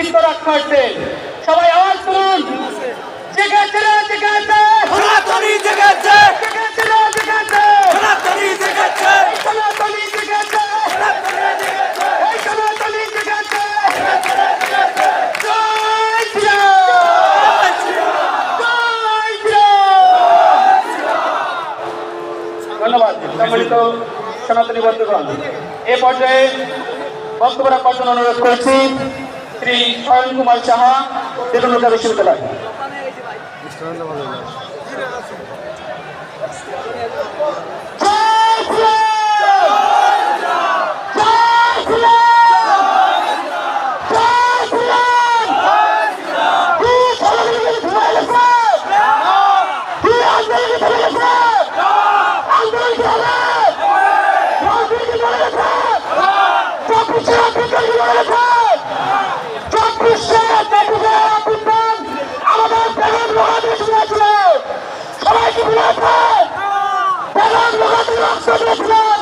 নেতৃত্ব রাখার্থে সবাই আওয়াজ করুন জেগেছে জেগেছে। সনাতনী জেগেছে। জেগেছে জেগেছে। সনাতনী জেগেছে। সনাতনী জেগেছে। সনাতনী জেগেছে। ধন্যবাদ সম্মানিত সনাতনী বন্ধুগণ। এ পর্যায়ে বক্তব্য রাখবার জন্য অনুরোধ করছি। শ্রী স্বয়ং কুমার সাহা দেবনুকা বিশ্ববিদ্যালয়। দেখলেন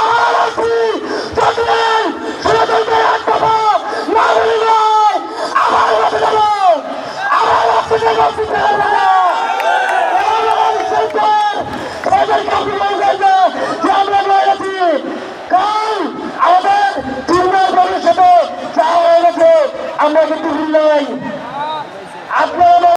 আমার আছি। যদি ষড়যন্ত্রে হাত না বলি নয়, আমার কাছে যাব আমার অফিসে অফিসে আমরা রয়ে গেছি নাই। আপনারা